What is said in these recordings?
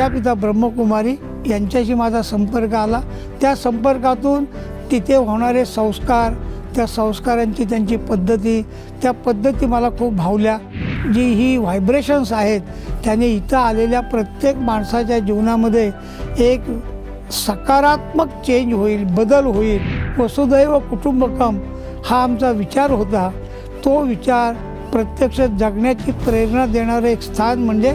प्रजापिता ब्रह्मकुमारी यांच्याशी माझा संपर्क आला. त्या संपर्कातून तिथे होणारे संस्कार त्या संस्कारांची त्यांची पद्धती त्या पद्धती मला खूप भावल्या. जी ही व्हायब्रेशन्स आहेत त्याने इथं आलेल्या प्रत्येक माणसाच्या जीवनामध्ये एक सकारात्मक चेंज होईल बदल होईल. वसुदैव कुटुंबकम हा आमचा विचार होता. तो विचार प्रत्यक्ष जगण्याची प्रेरणा देणारं एक स्थान म्हणजे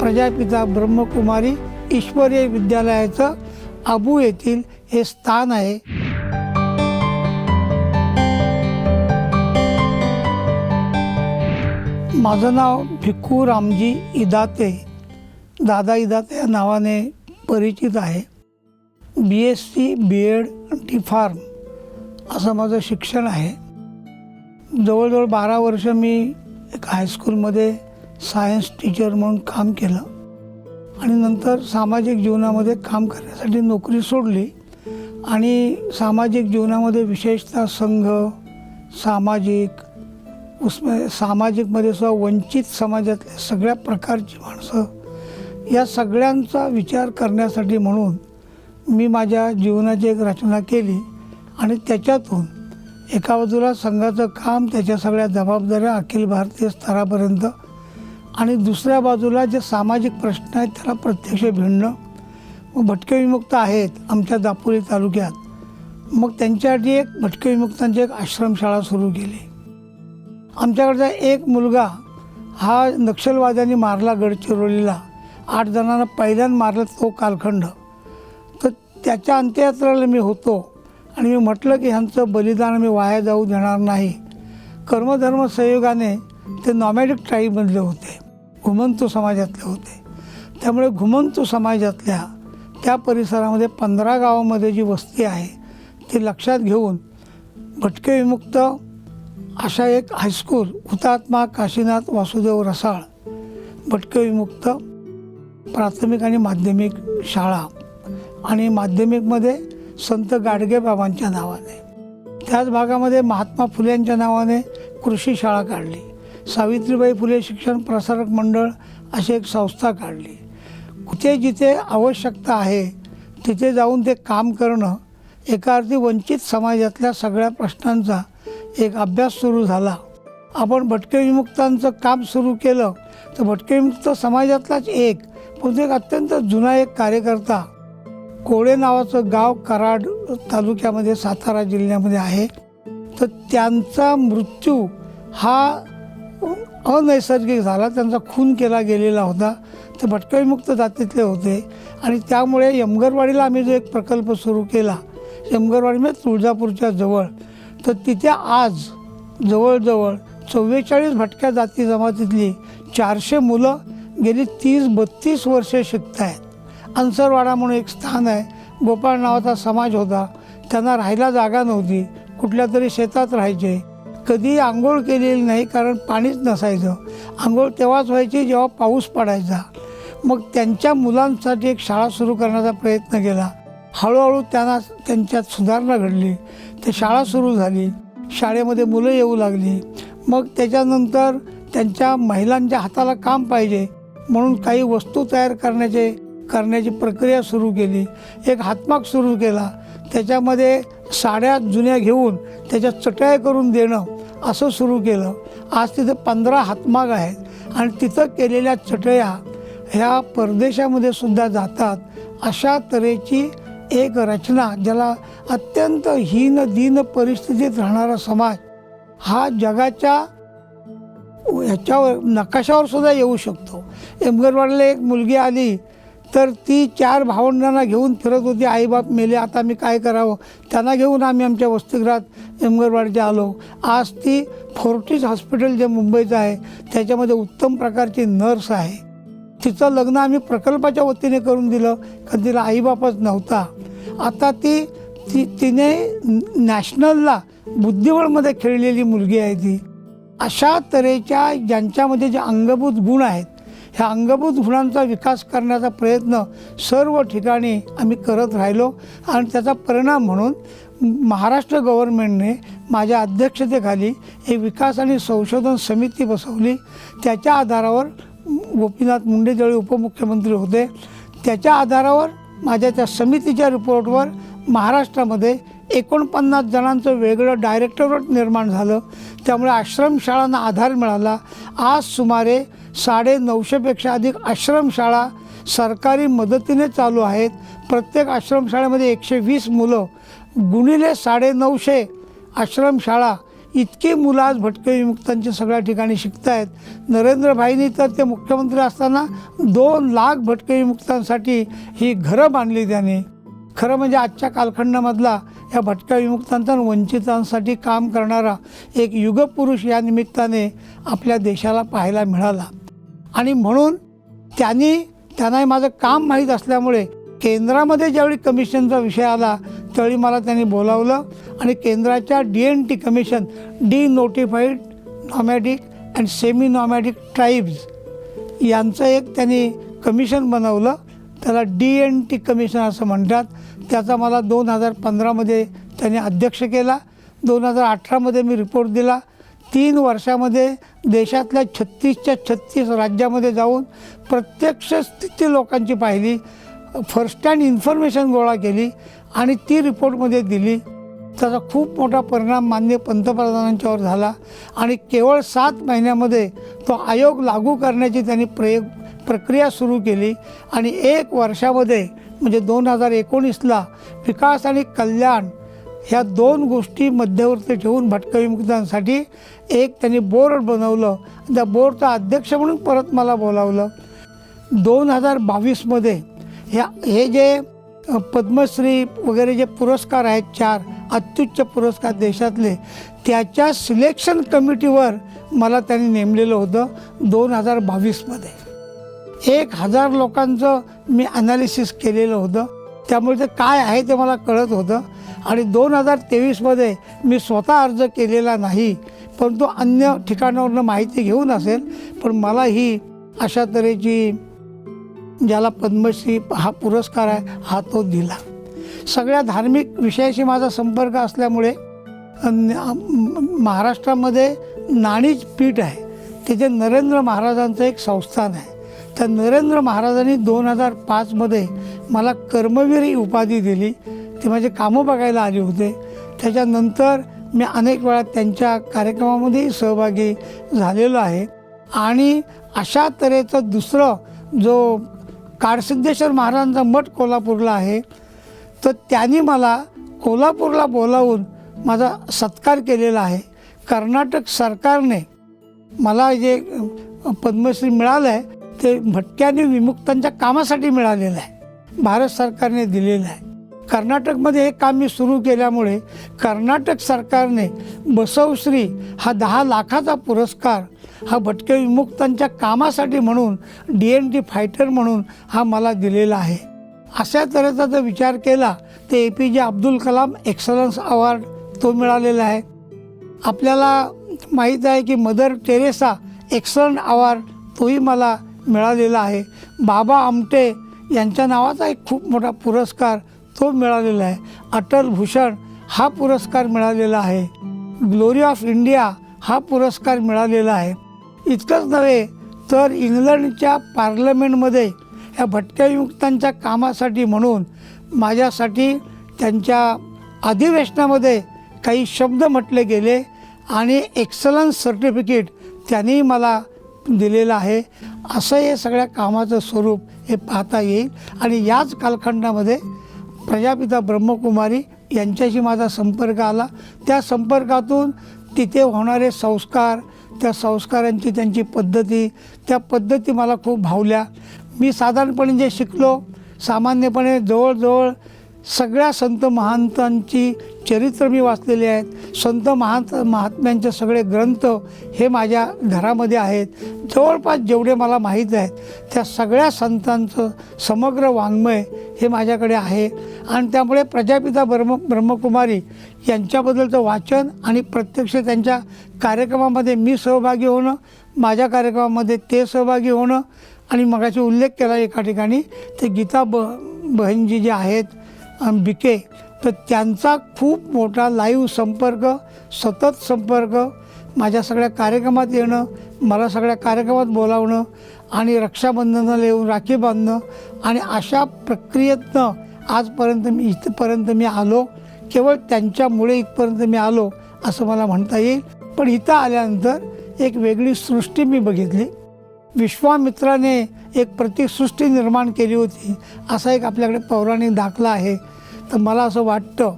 प्रजापिता ब्रह्मकुमारी ईश्वरीय विद्यालयाचं आबू येथील हे स्थान आहे. माझं नाव भिक्खू रामजी इदाते. दादा इदाते या नावाने परिचित आहे. B S C B Ed D Pharm असं माझं शिक्षण आहे. जवळजवळ बारा वर्ष मी एक हायस्कूलमध्ये सायन्स टीचर म्हणून काम केलं. आणि नंतर सामाजिक जीवनामध्ये काम करण्यासाठी नोकरी सोडली. आणि सामाजिक जीवनामध्ये विशेषतः संघ सामाजिक उसमे सामाजिकमध्ये सुद्धा वंचित समाजातल्या सगळ्या प्रकारची माणसं या सगळ्यांचा विचार करण्यासाठी म्हणून मी माझ्या जीवनाची एक रचना केली. आणि त्याच्यातून एका बाजूला संघाचं काम त्याच्या सगळ्या जबाबदाऱ्या अखिल भारतीय स्तरापर्यंत आणि दुसऱ्या बाजूला जे सामाजिक प्रश्न आहेत त्याला प्रत्यक्ष भिडणं. मग भटके विमुक्त आहेत आमच्या दापोली तालुक्यात. मग त्यांच्यासाठी एक भटके विमुक्तांची एक आश्रमशाळा सुरू केली. आमच्याकडचा एक मुलगा हा नक्षलवाद्यांनी मारला गडचिरोलीला. आठ जणांना पहिल्यांदा मारला तो कालखंड. तर त्याच्या अंत्ययात्रेला मी होतो आणि मी म्हटलं की ह्यांचं बलिदान मी वाया जाऊ देणार नाही. कर्मधर्म संयोगाने ते नॉमॅडिक ट्राईबमधले होते. घुमंतू समाजातले होते. त्यामुळे घुमंतू समाजातल्या त्या परिसरामध्ये पंधरा गावामध्ये जी वस्ती आहे ती लक्षात घेऊन भटके विमुक्त अशा एक हायस्कूल हुतात्मा काशीनाथ वासुदेव रसाळ भटके विमुक्त प्राथमिक आणि माध्यमिक शाळा आणि माध्यमिकमध्ये संत गाडगे बाबांच्या नावाने. त्याच भागामध्ये महात्मा फुल्यांच्या नावाने कृषी शाळा काढली. सावित्रीबाई फुले शिक्षण प्रसारक मंडळ अशी एक संस्था काढली. कुठे जिथे आवश्यकता आहे तिथे जाऊन ते काम करणं एका अर्थी वंचित समाजातल्या सगळ्या प्रश्नांचा एक अभ्यास सुरू झाला. आपण भटके विमुक्तांचं काम सुरू केलं तर भटके विमुक्त समाजातलाच एक पण एक अत्यंत जुना एक कार्यकर्ता. कोळे नावाचं गाव कराड तालुक्यामध्ये सातारा जिल्ह्यामध्ये आहे. तर त्यांचा मृत्यू हा अनैसर्गिक झाला त्यांचा खून केला गेलेला होता. ते भटकळीमुक्त जातीतले होते. आणि त्यामुळे यमगरवाडीला आम्ही जो एक प्रकल्प सुरू केला यमगरवाडी म्हणजे तुळजापूरच्या जवळ. तर तिथे आज जवळजवळ चव्वेचाळीस भटक्या जाती जमातीतली चारशे मुलं गेली तीस बत्तीस वर्षे शिकत आहेत अन्सरवाडा म्हणून एक स्थान आहे. गोपाळ नावाचा समाज होता. त्यांना राहायला जागा नव्हती. कुठल्या तरी शेतात राहायचे. कधी आंघोळ केलेली नाही कारण पाणीच नसायचं. आंघोळ तेव्हाच व्हायची जेव्हा पाऊस पडायचा. मग त्यांच्या मुलांसाठी एक शाळा सुरू करण्याचा प्रयत्न केला. हळूहळू त्यांना त्यांच्यात सुधारणा घडली. ते शाळा सुरू झाली. शाळेमध्ये मुलं येऊ लागली. मग त्याच्यानंतर त्यांच्या महिलांच्या हाताला काम पाहिजे म्हणून काही वस्तू तयार करण्याचे करण्याची प्रक्रिया सुरू केली. एक हातमाग सुरू केला. त्याच्यामध्ये साड्या जुन्या घेऊन त्याच्या चटया करून देणं असं सुरू केलं. आज तिथं पंधरा हातमाग आहेत आणि तिथं केलेल्या चटया ह्या परदेशामध्ये सुद्धा जातात. अशा तऱ्हेची एक रचना ज्याला अत्यंत हीन दीन परिस्थितीत राहणारा समाज हा जगाच्या ह्याच्यावर नकाशावर सुद्धा येऊ शकतो. एमगरवाडीला एक मुलगी आली. तर ती चार भावंडांना घेऊन फिरत होती. आईबाप मेले आता मी काय करावं? त्यांना घेऊन आम्ही आमच्या वसतिगृहात एमगरवाडीच्या आलो. आज ती फोर्टिस हॉस्पिटल जे मुंबईचं आहे त्याच्यामध्ये उत्तम प्रकारची नर्स आहे. तिचं लग्न आम्ही प्रकल्पाच्या वतीने करून दिलं कारण तिला आईबापच नव्हता. आता ती ती तिने नॅशनलला बुद्धिबळमध्ये खेळलेली मुलगी आहे ती. अशा तऱ्हेच्या ज्यांच्यामध्ये जे अंगभूत गुण आहेत ह्या अंगभूत गुणांचा विकास करण्याचा प्रयत्न सर्व ठिकाणी आम्ही करत राहिलो. आणि त्याचा परिणाम म्हणून महाराष्ट्र गव्हर्नमेंटने माझ्या अध्यक्षतेखाली हे विकास आणि संशोधन समिती बसवली. त्याच्या आधारावर गोपीनाथ मुंडे ज्यावेळी उपमुख्यमंत्री होते त्याच्या आधारावर माझ्या त्या समितीच्या रिपोर्टवर महाराष्ट्रामध्ये एकोणपन्नास जणांचं वेगळं डायरेक्टोरेट निर्माण झालं. त्यामुळे आश्रमशाळांना आधार मिळाला. आज सुमारे साडे नऊशेपेक्षा अधिक आश्रमशाळा सरकारी मदतीने चालू आहेत. प्रत्येक आश्रमशाळेमध्ये एकशे वीस मुलं. गुणिले साडे नऊशे आश्रमशाळा. इतकी मुलं आज भटके विमुक्तांच्या सगळ्या ठिकाणी शिकत आहेत नरेंद्रभाईंनी तर ते मुख्यमंत्री असताना दोन लाख भटके विमुक्तांसाठी ही घरं बांधली त्यांनी. खरं म्हणजे आजच्या कालखंडामधला या भटक्या विमुक्तांचा वंचितांसाठी काम करणारा एक युगपुरुष या निमित्ताने आपल्या देशाला पाहायला मिळाला. आणि म्हणून त्यांनी त्यांनाही माझं काम माहीत असल्यामुळे केंद्रामध्ये ज्यावेळी कमिशनचा विषय आला त्यावेळी मला त्यांनी बोलावलं आणि केंद्राच्या D N T commission denotified nomadic and semi nomadic tribes यांचं एक त्यांनी कमिशन बनवलं. त्याला डी एन टी कमिशन असं म्हणतात. त्याचा मला दोन हजार पंधरामध्ये त्यांनी अध्यक्ष केला. दोन हजार अठरामध्ये मी रिपोर्ट दिला. तीन वर्षामध्ये देशातल्या छत्तीसच्या छत्तीस राज्यामध्ये जाऊन प्रत्यक्ष स्थिती लोकांची पाहिली. फर्स्ट हँड इन्फॉर्मेशन गोळा केली आणि ती रिपोर्टमध्ये दिली. त्याचा खूप मोठा परिणाम मान्य पंतप्रधानांच्यावर झाला आणि केवळ सात महिन्यामध्ये तो आयोग लागू करण्याची त्यांनी प्रयोग प्रक्रिया सुरू केली आणि एक वर्षामध्ये म्हणजे दोन हजार एकोणीसला विकास आणि कल्याण ह्या दोन गोष्टी मध्यवर्ती ठेवून भटक्या विमुक्तांसाठी एक त्यांनी बोर्ड बनवलं. त्या बोर्डचा अध्यक्ष म्हणून परत मला बोलावलं. दोन हजार बावीसमध्ये ह्या हे जे पद्मश्री वगैरे जे पुरस्कार आहेत चार अत्युच्च पुरस्कार देशातले त्याच्या सिलेक्शन कमिटीवर मला त्यांनी नेमलेलं होतं दोन हजार बावीसमध्ये. एक हजार लोकांचं मी ॲनालिसिस केलेलं होतं. त्यामुळे ते काय आहे ते मला कळत होतं. आणि दोन हजार तेवीसमध्ये मी स्वतः अर्ज केलेला नाही परंतु अन्य ठिकाणावरनं माहिती घेऊन असेल पण मला ही अशा तऱ्हेची ज्याला पद्मश्री हा पुरस्कार आहे हा तो दिला. सगळ्या धार्मिक विषयाशी माझा संपर्क असल्यामुळे महाराष्ट्रामध्ये नाणीच पीठ आहे. तिथे नरेंद्र महाराजांचं एक संस्थान आहे. त्या नरेंद्र महाराजांनी दोन हजार पाचमध्ये मला कर्मवीर ही उपाधी दिली. ते माझे कामं बघायला आले होते. त्याच्यानंतर मी अनेक वेळा त्यांच्या कार्यक्रमामध्येही सहभागी झालेलो आहे. आणि अशा तऱ्हेचं दुसरं जो काडसिद्धेश्वर महाराजांचा मठ कोल्हापूरला आहे तर त्यांनी मला कोल्हापूरला बोलावून माझा सत्कार केलेला आहे. कर्नाटक सरकारने मला जे पद्मश्री मिळालं आहे ते भटक्याने विमुक्तांच्या कामासाठी मिळालेलं आहे. भारत सरकारने दिलेलं आहे. कर्नाटकमध्ये हे काम मी सुरू केल्यामुळे कर्नाटक सरकारने बसवश्री हा दहा लाखाचा पुरस्कार हा भटके विमुक्तांच्या कामासाठी म्हणून डी एन टी फायटर म्हणून हा मला दिलेला आहे. अशा तऱ्हेचा जर विचार केला तर ए पी जे अब्दुल कलाम एक्सलन्स अवॉर्ड तो मिळालेला आहे. आपल्याला माहीत आहे की मदर टेरेसा एक्सलंट अवॉर्ड तोही मला मिळालेला आहे. बाबा आमटे यांच्या नावाचा एक खूप मोठा पुरस्कार तो मिळालेला आहे. अटल भूषण हा पुरस्कार मिळालेला आहे. ग्लोरी ऑफ इंडिया हा पुरस्कार मिळालेला आहे. इतकंच नव्हे तर इंग्लंडच्या पार्लमेंटमध्ये या भटक्यायुक्तांच्या कामासाठी म्हणून माझ्यासाठी त्यांच्या अधिवेशनामध्ये काही शब्द म्हटले गेले आणि एक्सलन्स सर्टिफिकेट त्यांनी मला दिलेलं आहे. असं हे सगळ्या कामाचं स्वरूप हे पाहता येईल. आणि याच कालखंडामध्ये प्रजापिता ब्रह्मकुमारी यांच्याशी माझा संपर्क आला. त्या संपर्कातून तिथे होणारे संस्कार त्या संस्कारांची त्यांची पद्धती त्या पद्धती मला खूप भावल्या. मी साधारणपणे जे शिकलो सामान्यपणे जवळजवळ सगळ्या संत महांतांची चरित्र मी वाचलेली आहेत. संत महांत महात्म्यांचे सगळे ग्रंथ हे माझ्या घरामध्ये आहेत. जवळपास जेवढे मला माहीत आहेत त्या सगळ्या संतांचं समग्र वाङ्मय हे माझ्याकडे आहे. आणि त्यामुळे प्रजापिता ब्रह्म ब्रह्मकुमारी यांच्याबद्दलचं वाचन आणि प्रत्यक्ष त्यांच्या कार्यक्रमामध्ये मी सहभागी होणं माझ्या कार्यक्रमामध्ये ते सहभागी होणं आणि मगाशी उल्लेख केला एका ठिकाणी ते गीता ब बहनजी जे आहेत बिके तर त्यांचा खूप मोठा लाईव्ह संपर्क सतत संपर्क माझ्या सगळ्या कार्यक्रमात येणं मला सगळ्या कार्यक्रमात बोलावणं आणि रक्षाबंधनाला येऊन राखी बांधणं आणि अशा प्रक्रियेतनं आजपर्यंत मी इथपर्यंत मी आलो. केवळ त्यांच्यामुळे इथपर्यंत मी आलो असं मला म्हणता येईल. पण इथं आल्यानंतर एक वेगळी सृष्टी मी बघितली. विश्वामित्राने एक प्रतिसृष्टी निर्माण केली होती. असा एक आपल्याकडे पौराणिक दाखला आहे. तर मला असं वाटतं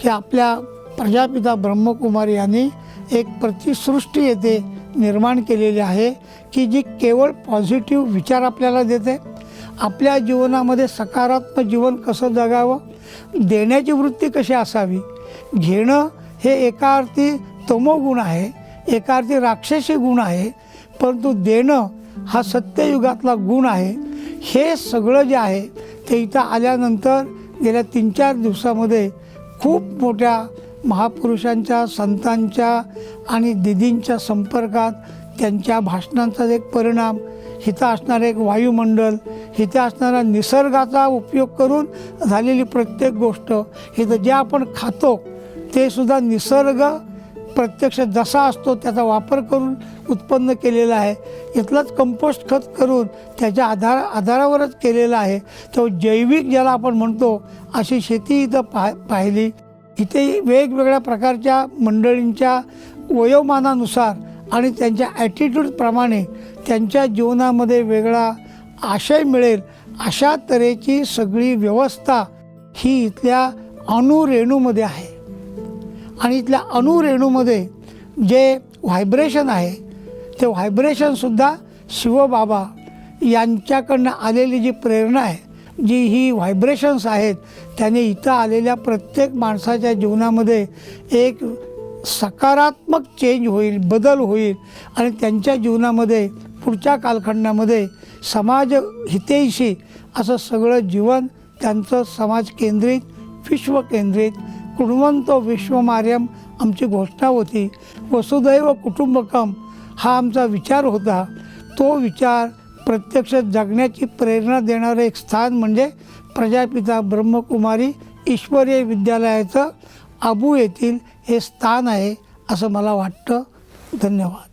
की आपल्या प्रजापिता ब्रह्मकुमारी यांनी एक प्रतिसृष्टी येथे निर्माण केलेली आहे की जी केवळ पॉझिटिव्ह विचार आपल्याला देते. आपल्या जीवनामध्ये सकारात्मक जीवन कसं जगावं? देण्याची वृत्ती कशी असावी? घेणं हे एका अर्थी तमोगुण आहे एका अर्थी राक्षसी गुण आहे परंतु देणं हा सत्ययुगातला गुण आहे. हे सगळं जे आहे ते इथं आल्यानंतर गेल्या तीन चार दिवसामध्ये खूप मोठ्या महापुरुषांच्या संतांच्या आणि दिदींच्या संपर्कात त्यांच्या भाषणांचा एक परिणाम. इथं असणारं एक वायुमंडल इथे असणारा निसर्गाचा उपयोग करून झालेली प्रत्येक गोष्ट इथं जे आपण खातो ते सुद्धा निसर्ग प्रत्यक्ष जसा असतो त्याचा वापर करून उत्पन्न केलेला आहे. इथलंच कंपोस्ट खत करून त्याच्या आधार आधारावरच केलेलं आहे. तो जैविक ज्याला आपण म्हणतो अशी शेती इथं पाह पाहिली. इथे वेगवेगळ्या प्रकारच्या मंडळींच्या वयोमानानुसार आणि त्यांच्या ॲटिट्यूडप्रमाणे त्यांच्या जीवनामध्ये वेगळा आशय मिळेल अशा तऱ्हेची सगळी व्यवस्था ही इथल्या अणुरेणूमध्ये आहे. आणि इथल्या अणुरेणूमध्ये जे व्हायब्रेशन आहे ते व्हायब्रेशनसुद्धा शिवबाबा यांच्याकडनं आलेली जी प्रेरणा आहे जी ही व्हायब्रेशन्स आहेत त्याने इथं आलेल्या प्रत्येक माणसाच्या जीवनामध्ये एक सकारात्मक चेंज होईल बदल होईल. आणि त्यांच्या जीवनामध्ये पुढच्या कालखंडामध्ये समाज हितेशी असं सगळं जीवन त्यांचं समाज केंद्रित विश्वकेंद्रित कृणवंत विश्वमार्यम आमची घोषणा होती. वसुदैव कुटुंबकम हा आमचा विचार होता. तो विचार प्रत्यक्ष जगण्याची प्रेरणा देणारं एक स्थान म्हणजे प्रजापिता ब्रह्मकुमारी ईश्वरीय विद्यालयाचं आबू येथील हे स्थान आहे असं मला वाटतं. धन्यवाद.